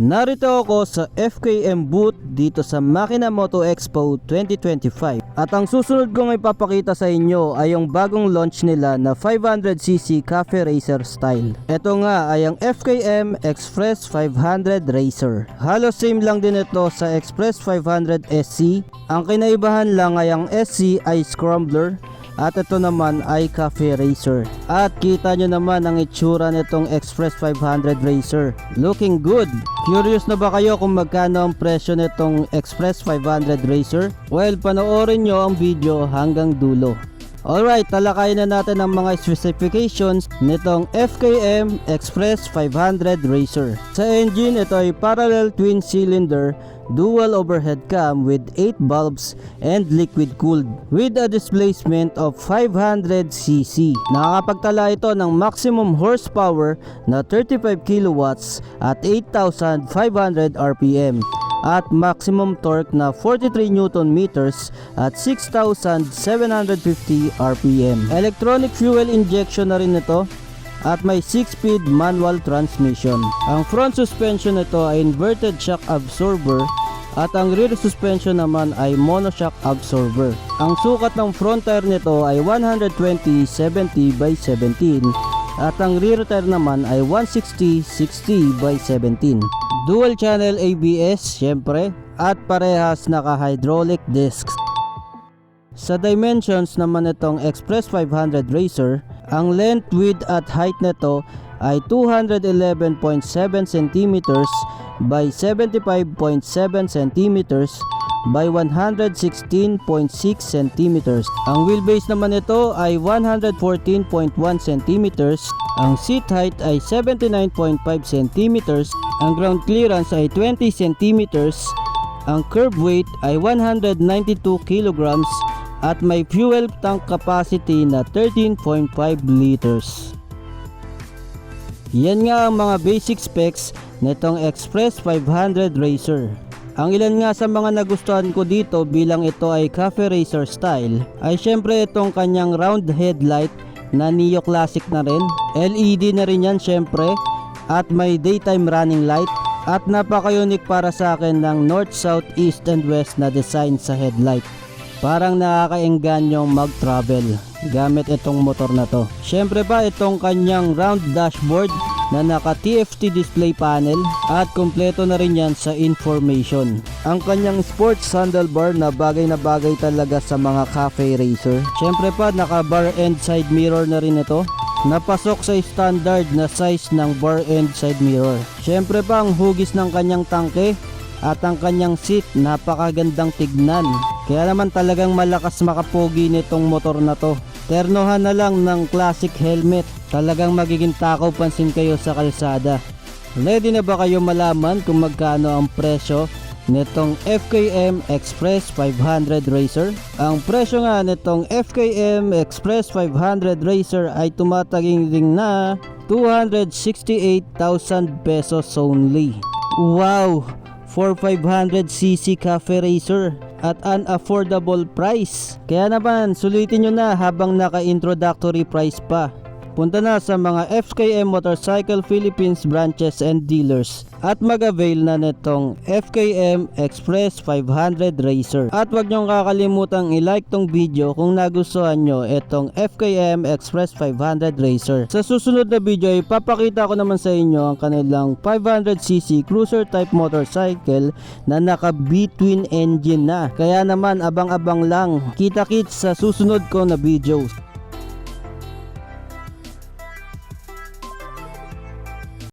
Narito ako sa FKM booth dito sa Makina Moto Expo 2025 at ang susunod kong ipapakita sa inyo ay yung bagong launch nila na 500cc Cafe Racer style. Ito nga ay ang FKM Express 500 Racer. Halos same lang din ito sa Express 500 SC. Ang kinaibahan lang ay ang SC ay scrambler at ito naman ay Cafe Racer. At kita nyo naman ang itsura nitong Express 500 Racer. Looking good! Curious na ba kayo kung magkano ang presyo nitong Express 500 Racer? Well, panoorin nyo ang video hanggang dulo. Alright, talakayin na natin ang mga specifications nitong FKM Express 500 Racer. Sa engine, ito ay parallel twin cylinder dual overhead cam with 8 bulbs and liquid cooled with a displacement of 500cc. Nakakapagtala ito ng maximum horsepower na 35 kilowatts at 8,500 RPM at maximum torque na 43 Newton meters at 6,750 RPM. Electronic fuel injection na rin ito at may 6-speed manual transmission. Ang front suspension nito ay inverted shock absorber at ang rear suspension naman ay monoshock absorber. Ang sukat ng front tire nito ay 120-70 by 17 at ang rear tire naman ay 160-60 by 17. Dual channel ABS syempre at parehas naka hydraulic discs. Sa dimensions naman itong Express 500 Racer, ang length, width at height nito ay 211.7 cm by 75.7 cm by 116.6 cm. Ang wheelbase naman nito ay 114.1 cm. Ang seat height ay 79.5 cm. Ang ground clearance ay 20 cm. Ang curb weight ay 192 kilograms at may fuel tank capacity na 13.5 liters. Yan nga ang mga basic specs nitong Express 500 Racer. Ang ilan nga sa mga nagustuhan ko dito bilang ito ay Cafe Racer style ay syempre itong kanyang round headlight na Neo Classic na rin. LED na rin yan syempre at may daytime running light at napaka-unique para sa akin ng north, south, east and west na design sa headlight. Parang nakakaenganyong mag-travel gamit itong motor na to. Syempre pa itong kanyang round dashboard na naka TFT display panel at kumpleto na rin yan sa information. Ang kanyang sports handlebar na bagay na bagay talaga sa mga cafe racer. Syempre pa naka bar end side mirror na rin ito napasok sa standard na size ng bar end side mirror. Syempre pa ang hugis ng kanyang tangke at ang kanyang seat napakagandang tignan. Kaya naman talagang malakas makapogi nitong motor na to. Ternohan na lang ng classic helmet. Talagang magiging takaw pansin kayo sa kalsada. Ready na ba kayo malaman kung magkano ang presyo nitong FKM Express 500 Racer? Ang presyo nga nitong FKM Express 500 Racer ay tumataging na 268,000 pesos only. Wow! for 500cc Cafe Racer at an affordable price. Kaya naman, sulitin nyo na habang naka-introductory price pa. Punta na sa mga FKM Motorcycle Philippines branches and dealers at mag-avail na nitong FKM Express 500 Racer. At wag niyong kakalimutang i-like tong video kung nagustuhan nyo itong FKM Express 500 Racer. Sa susunod na video ay papakita ko naman sa inyo ang kanilang 500cc cruiser type motorcycle na naka B-twin engine na. Kaya naman abang-abang lang. Kita-kits sa susunod ko na videos.